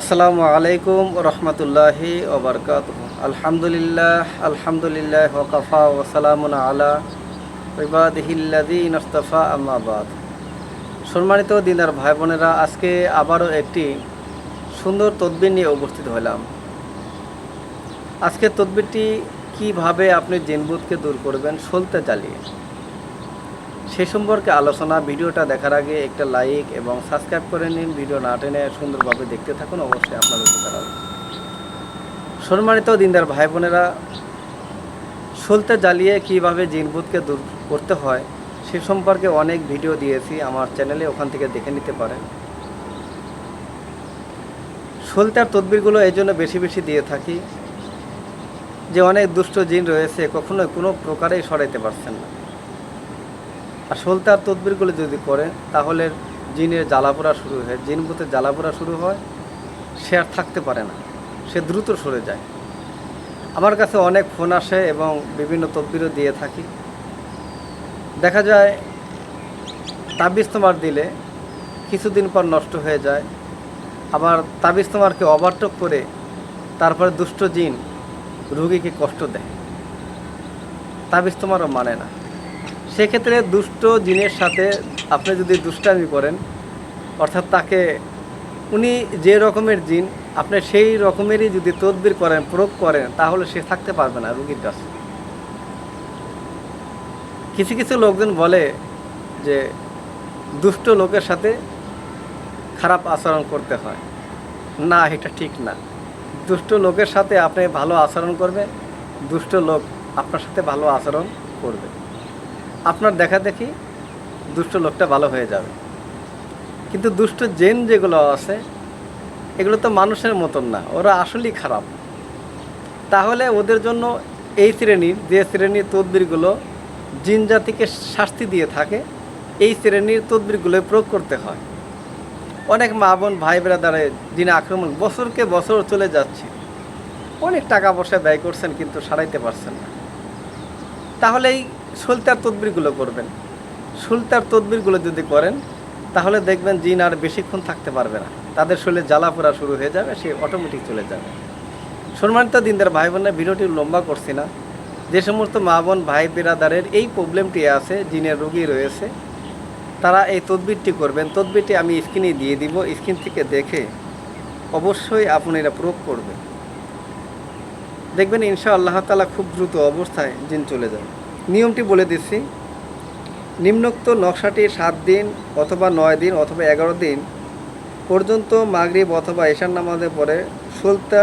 আসসালামু আলাইকুম রহমতুল্লাহি ওবরকাত আলহামদুলিল্লাহ আলহামদুলিল্লাহ ওকাফা ওসালামুন আলা আম্মাবাদ সম্মানিত দিনার ভাই বোনেরা আজকে আবারও একটি সুন্দর তদবির নিয়ে উপস্থিত হলাম। আজকে তদবিরটি কীভাবে আপনি জিনবুতকে দূর করবেন, সলতে চালিয়ে সে সম্পর্কে আলোচনা, ভিডিওটা দেখার আগে একটা লাইক এবং সাবস্ক্রাইব করে নিন। ভিডিও না টেনে সুন্দরভাবে দেখতে থাকুন, অবশ্যই আপনার উপকার হবে। সম্মানিত দিনদার ভাই বোনেরা সলতে জ্বালিয়ে কীভাবে জিনভূতকে দূর করতে হয়, সে সম্পর্কে অনেক ভিডিও দিয়েছি, আমার চ্যানেলে ওখান থেকে দেখে নিতে পারেন। সলতার তদবিরগুলো এই জন্য বেশি বেশি দিয়ে থাকি যে অনেক দুষ্ট জিন রয়েছে, কখনোই কোনো প্রকারেই সরাইতে পারছেন না। আর সলতার তদবিরগুলো যদি করে, তাহলে জিনের জ্বালাপোড়া শুরু হয়। জিন ভূতের জ্বালাপোড়া শুরু হয়, সে আর থাকতে পারে না। সে দ্রুত সরে যায়। আমার কাছে অনেক ফোন আসে এবং বিভিন্ন তদবিরও দিয়ে থাকি। দেখা যায়, তাবিজ তোমার দিলে, কিছুদিন পর নষ্ট হয়ে যায়। আবার তাবিজ তোমারকে ওভারটেক করে তারপরে দুষ্ট জিন রুগীকে কষ্ট দেয়। তাবিজ তোমারও মানে না। সেক্ষেত্রে দুষ্ট জিনের সাথে আপনি যদি দুষ্টামি করেন, অর্থাৎ তাকে, উনি যে রকমের জিন, আপনি সেই রকমেরই যদি তদবির করেন, প্রয়োগ করেন, তাহলে সে থাকতে পারবে না রুগীর কাছে। কিছু কিছু লোকজন বলে যে, দুষ্ট লোকের সাথে খারাপ আচরণ করতে হয়। না, এটা ঠিক না। দুষ্ট লোকের সাথে আপনি ভালো আচরণ করবে দুষ্ট লোক আপনার সাথে ভালো আচরণ করবে। আপনার দেখা দেখি দুষ্ট লোকটা ভালো হয়ে যাবে। কিন্তু দুষ্ট জেন যেগুলো আছে, এগুলো তো মানুষের মতন না, ওরা আসলেই খারাপ। তাহলে ওদের জন্য এই শ্রেণির যে শ্রেণির তদবিরগুলো জিন জাতিকে শাস্তি দিয়ে থাকে, এই শ্রেণির তদবিরগুলো প্রয়োগ করতে হয়। অনেক মা বোন, ভাই ব্রাদারে যিনি আক্রমণ বছরকে বছর চলে যাচ্ছে। অনেক টাকা পয়সা ব্যয় করছেন কিন্তু সারাইতে পারছেন না। তাহলে এই সুলতার তদবিরগুলো করবেন। সুলতার তদবিরগুলো যদি করেন, তাহলে দেখবেন জিন আর বেশিক্ষণ থাকতে পারবে না। তাদের শরীরে জ্বালা পোড়া শুরু হয়ে যাবে, সে অটোমেটিক চলে যাবে। সম্মানিত দিনদের ভাই বোনের ভিডিওটি লম্বা করছি না। যে সমস্ত মা বোন, ভাই, বিরাদারের এই প্রবলেমটি আছে, জিনের রোগী রয়েছে, তারা এই তদবিরটি করবেন। তদবিরটি আমি স্ক্রিনে দিয়ে দিব। স্ক্রিন থেকে দেখে অবশ্যই আপনি এটা প্রয়োগ করবেন। দেখবেন ইনশা আল্লাহ তালা খুব দ্রুত অবস্থায় জিন চলে যাবে নিয়মটি বলে দিচ্ছি, নিম্নোক্ত নকশাটি সাত দিন অথবা নয় দিন অথবা এগারো দিন পর্যন্ত মাগরিব অথবা এশার নামাজের পরে সলতা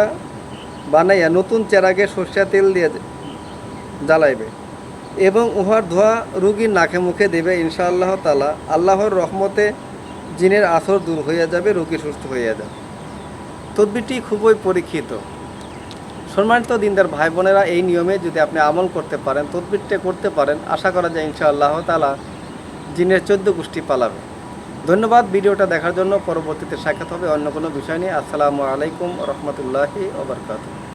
বানাইয়া নতুন চেরাগে সর্ষা তেল দিয়ে জ্বালাইবে এবং উহার ধোয়া রুগীর নাকে মুখে দেবে ইনশা আল্লাহ তালা আল্লাহর রহমতে জিনের আসর দূর হইয়া যাবে, রোগী সুস্থ হইয়া যাবে। তদবিরটি খুবই পরীক্ষিত। সম্মানিত দিনদার ভাই বোনেরা, এই নিয়মে যদি আপনি আমল করতে পারেন, তদবিরটে করতে পারেন, আশা করা যায় ইনশাআল্লাহ তালা জিনের চোদ্দ গোষ্ঠী পালাবে। ধন্যবাদ, ভিডিওটা দেখার জন্য। পরবর্তীতে সাক্ষাৎ হবে অন্য কোনো বিষয় নিয়ে। আসসালামু আলাইকুম রহমতুল্লাহি ওবরকাত